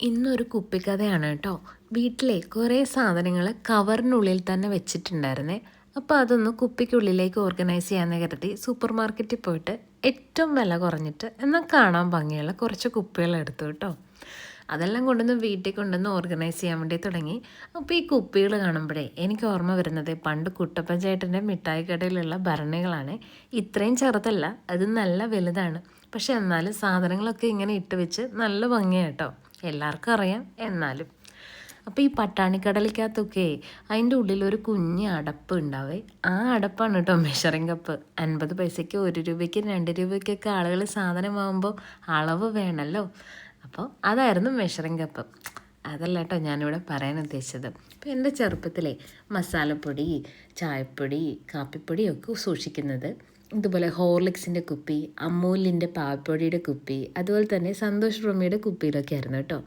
ഇന്നൊരു കുപ്പിക്കഥയാണ് കേട്ടോ. വീട്ടിലെ കുറേ സാധനങ്ങൾ കവറിനുള്ളിൽ തന്നെ വെച്ചിട്ടുണ്ടായിരുന്നേ. അപ്പോൾ അതൊന്ന് കുപ്പിക്കുള്ളിലേക്ക് ഓർഗനൈസ് ചെയ്യാമെന്ന് കരുതി സൂപ്പർ മാർക്കറ്റിൽ പോയിട്ട് ഏറ്റവും വില കുറഞ്ഞിട്ട് എന്നാൽ കാണാൻ ഭംഗിയുള്ള കുറച്ച് കുപ്പികൾ എടുത്തു കേട്ടോ. അതെല്ലാം കൊണ്ടുവന്ന് വീട്ടിൽ കൊണ്ടുവന്ന് ഓർഗനൈസ് ചെയ്യാൻ വേണ്ടി തുടങ്ങി. അപ്പോൾ ഈ കുപ്പികൾ കാണുമ്പോഴേ എനിക്ക് ഓർമ്മ വരുന്നത് പണ്ട് കുട്ടപ്പഞ്ചായത്തിന്റെ മിഠായി കടയിലുള്ള ഭരണികളാണ്. ഇത്രയും ചെറുതല്ല അത് നല്ല വലുതാണ്. പക്ഷെ എന്നാലും സാധനങ്ങളൊക്കെ ഇങ്ങനെ ഇട്ട് വെച്ച് നല്ല ഭംഗിയാട്ടോ എല്ലാവർക്കും അറിയാം എന്നാലും. അപ്പോൾ ഈ പട്ടാണിക്കടലിക്കകത്തൊക്കെ അതിന്റെ ഉള്ളിൽ ഒരു കുഞ്ഞ് അടപ്പ് ഉണ്ടാവേ. ആ അടപ്പാണ് കേട്ടോ മെഷറിംഗ് കപ്പ് അൻപത് പൈസയ്ക്ക് ഒരു രൂപയ്ക്ക് രണ്ട് രൂപയ്ക്കൊക്കെ ആളുകൾ സാധനം വാങ്ങുമ്പോൾ അളവ് വേണമല്ലോ. അപ്പോൾ അതായിരുന്നു മെഷറിംഗ് കപ്പ് അതല്ല കേട്ടോ ഞാനിവിടെ പറയാൻ ഉദ്ദേശിച്ചത്. ഇപ്പോൾ എന്റെ ചെറുപ്പത്തിലെ മസാലപ്പൊടി ചായപ്പൊടി കാപ്പിപ്പൊടി ഒക്കെ സൂക്ഷിക്കുന്നത്. ഇതുപോലെ ഹോർലിക്സിന്റെ കുപ്പി അമൂലിന്റെ പാൽപ്പൊടിയുടെ കുപ്പി അതുപോലെ തന്നെ സന്തോഷ് റൂമിയുടെ കുപ്പിയിലൊക്കെ ആയിരുന്നു കേട്ടോ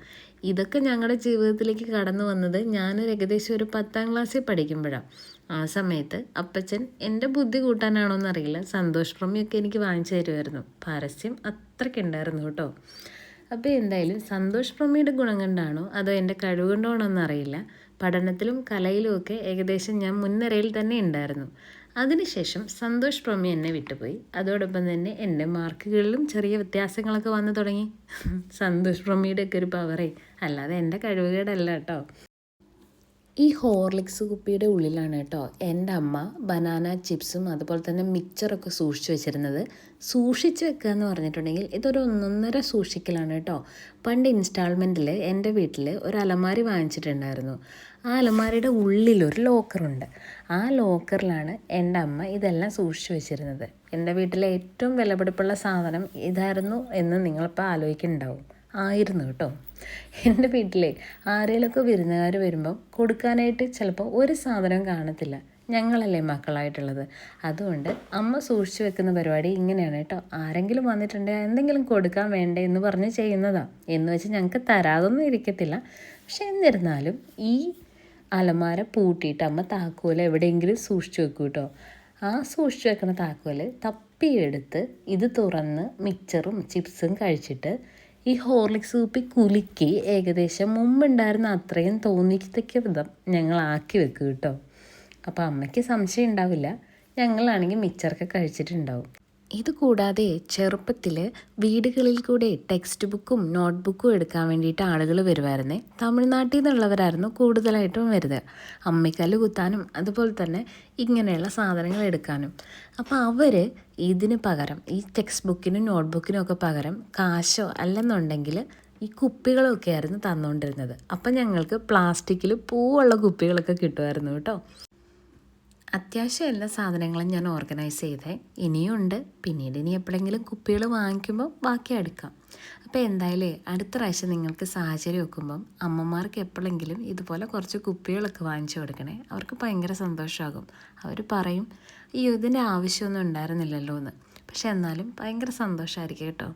ഇതൊക്കെ ഞങ്ങളുടെ ജീവിതത്തിലേക്ക് കടന്നു വന്നത് ഞാനൊരു ഏകദേശം ഒരു പത്താം ക്ലാസ്സിൽ പഠിക്കുമ്പോഴാണ് ആ സമയത്ത് അപ്പച്ചൻ എന്റെ ബുദ്ധി കൂട്ടാനാണോ എന്നറിയില്ല. സന്തോഷ് റൂമിയൊക്കെ എനിക്ക് വാങ്ങിച്ചു തരുമായിരുന്നു പരസ്യം അത്രയ്ക്കുണ്ടായിരുന്നു കേട്ടോ അപ്പോൾ എന്തായാലും സന്തോഷ് പ്രമിയുടെ ഗുണം കൊണ്ടാണോ? അതോ എന്റെ കഴിവ് കൊണ്ടാണോ എന്നറിയില്ല. പഠനത്തിലും കലയിലും ഒക്കെ ഏകദേശം ഞാൻ മുൻനിരയിൽ തന്നെ ഉണ്ടായിരുന്നു. അതിനുശേഷം സന്തോഷ് പ്രമി എന്നെ വിട്ടുപോയി. അതോടൊപ്പം തന്നെ എന്റെ മാർക്കുകളിലും ചെറിയ വ്യത്യാസങ്ങളൊക്കെ വന്നു തുടങ്ങി. സന്തോഷ് പ്രമിയുടെ ഒക്കെ ഒരു പവറേ അല്ലാതെ എന്റെ കഴിവുകേടല്ല കേട്ടോ. ഈ ഹോർലിക്സ് കുപ്പിയുടെ ഉള്ളിലാണ് കേട്ടോ എന്റെ അമ്മ ബനാന ചിപ്സും അതുപോലെ തന്നെ മിക്സറൊക്കെ സൂക്ഷിച്ചു വെച്ചിരുന്നത്. സൂക്ഷിച്ച് വെക്കുക എന്ന് പറഞ്ഞിട്ടുണ്ടെങ്കിൽ ഇതൊരു ഒന്നൊന്നര സൂക്ഷിക്കലാണ് കേട്ടോ. പണ്ട് ഇൻസ്റ്റാൾമെന്റിൽ എന്റെ വീട്ടിൽ ഒരു അലമാരി വാങ്ങിച്ചിട്ടുണ്ടായിരുന്നു. ആ അലമാരിയുടെ ഉള്ളിലൊരു ലോക്കറുണ്ട്. ആ ലോക്കറിലാണ് എന്റെ അമ്മ ഇതെല്ലാം സൂക്ഷിച്ചു വെച്ചിരുന്നത്. എന്റെ വീട്ടിലെ ഏറ്റവും വിലപിടിപ്പുള്ള സാധനം ഇതായിരുന്നു എന്ന് നിങ്ങളിപ്പോൾ ആലോചിക്കുന്നുണ്ടാവും. ആയിരുന്നു കേട്ടോ. എന്റെ വീട്ടിലെ ആരെങ്കിലുമൊക്കെ വിരുന്നുകാർ വരുമ്പം കൊടുക്കാനായിട്ട് ചിലപ്പോൾ ഒരു സാധനം കാണത്തില്ല. ഞങ്ങളല്ലേ മക്കളായിട്ടുള്ളത്. അതുകൊണ്ട് അമ്മ സൂക്ഷിച്ചു വെക്കുന്ന പരിപാടി ഇങ്ങനെയാണ് കേട്ടോ. ആരെങ്കിലും വന്നിട്ടുണ്ടെങ്കിൽ എന്തെങ്കിലും കൊടുക്കാൻ വേണ്ടേ എന്ന് പറഞ്ഞ് ചെയ്യുന്നതാ. എന്ന് വെച്ച് ഞങ്ങൾക്ക് തരാതൊന്നും ഇരിക്കത്തില്ല. പക്ഷെ എന്നിരുന്നാലും ഈ അലമാര പൂട്ടിയിട്ട് അമ്മ താക്കോൽ എവിടെയെങ്കിലും സൂക്ഷിച്ചു വെക്കും കേട്ടോ. ആ സൂക്ഷിച്ചു വെക്കുന്ന താക്കോൽ തപ്പിയെടുത്ത് ഇത് തുറന്ന് മിക്സറും ചിപ്സും കഴിച്ചിട്ട് ഈ ഹോർലിക്സ് കുപ്പി കുലുക്കി ഏകദേശം മുമ്പുണ്ടായിരുന്ന അത്രയും തോന്നിക്കത്തക്ക വിധം ഞങ്ങൾ ആക്കി വെക്കും കേട്ടോ. അപ്പോൾ അമ്മയ്ക്ക് സംശയം ഉണ്ടാവില്ല. ഞങ്ങളാണെങ്കിൽ മിച്ചറൊക്കെ കഴിച്ചിട്ടുണ്ടാവും. ഇത് കൂടാതെ ചെറുപ്പത്തിൽ വീടുകളിൽ കൂടെ ടെക്സ്റ്റ് ബുക്കും നോട്ട് ബുക്കും എടുക്കാൻ വേണ്ടിയിട്ട് ആളുകൾ വരുമായിരുന്നേ തമിഴ്നാട്ടിൽ നിന്നുള്ളവരായിരുന്നു കൂടുതലായിട്ടും വരുന്നത്. അമ്മിക്കല്ല് കുത്താനും അതുപോലെ തന്നെ ഇങ്ങനെയുള്ള സാധനങ്ങൾ എടുക്കാനും. അപ്പോൾ അവർ ഇതിന് പകരം ഈ ടെക്സ്റ്റ് ബുക്കിനും നോട്ട് ബുക്കിനും ഒക്കെ പകരം കാശോ അല്ലെന്നുണ്ടെങ്കിൽ ഈ കുപ്പികളൊക്കെ ആയിരുന്നു തന്നുകൊണ്ടിരുന്നത് അപ്പം ഞങ്ങൾക്ക് പ്ലാസ്റ്റിക്കിൽ പൂവുള്ള കുപ്പികളൊക്കെ കിട്ടുമായിരുന്നു കേട്ടോ. അത്യാവശ്യം എല്ലാ സാധനങ്ങളും ഞാൻ ഓർഗനൈസ് ചെയ്തേ. ഇനിയുണ്ട് പിന്നീട് ഇനി എപ്പോഴെങ്കിലും കുപ്പികൾ വാങ്ങിക്കുമ്പോൾ ബാക്കി എടുക്കാം. അപ്പോൾ എന്തായാലും അടുത്ത പ്രാവശ്യം നിങ്ങൾക്ക് സാഹചര്യം വെക്കുമ്പം അമ്മമാർക്ക് എപ്പോഴെങ്കിലും ഇതുപോലെ കുറച്ച് കുപ്പികളൊക്കെ വാങ്ങിച്ചു കൊടുക്കണേ. അവർക്ക് ഭയങ്കര സന്തോഷമാകും. അവർ പറയും അയ്യോ ഇതിന്റെ ആവശ്യമൊന്നും ഉണ്ടായിരുന്നില്ലല്ലോ എന്ന്. പക്ഷെ എന്നാലും ഭയങ്കര സന്തോഷമായിരിക്കും കേട്ടോ.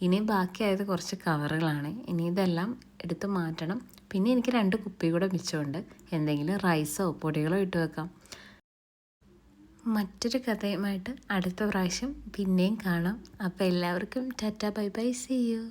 ഇനി ബാക്കിയായത് കുറച്ച് കവറുകളാണ്. ഇനി ഇതെല്ലാം എടുത്ത് മാറ്റണം. പിന്നെ എനിക്ക് രണ്ട് കുപ്പി കൂടെ മിച്ചമുണ്ട്. എന്തെങ്കിലും റൈസോ പൊടികളോ ഇട്ട് വെക്കാം. മറ്റൊരു കഥയുമായിട്ട് അടുത്ത പ്രാവശ്യം പിന്നെയും കാണാം. അപ്പോൾ എല്ലാവർക്കും tata bye bye see you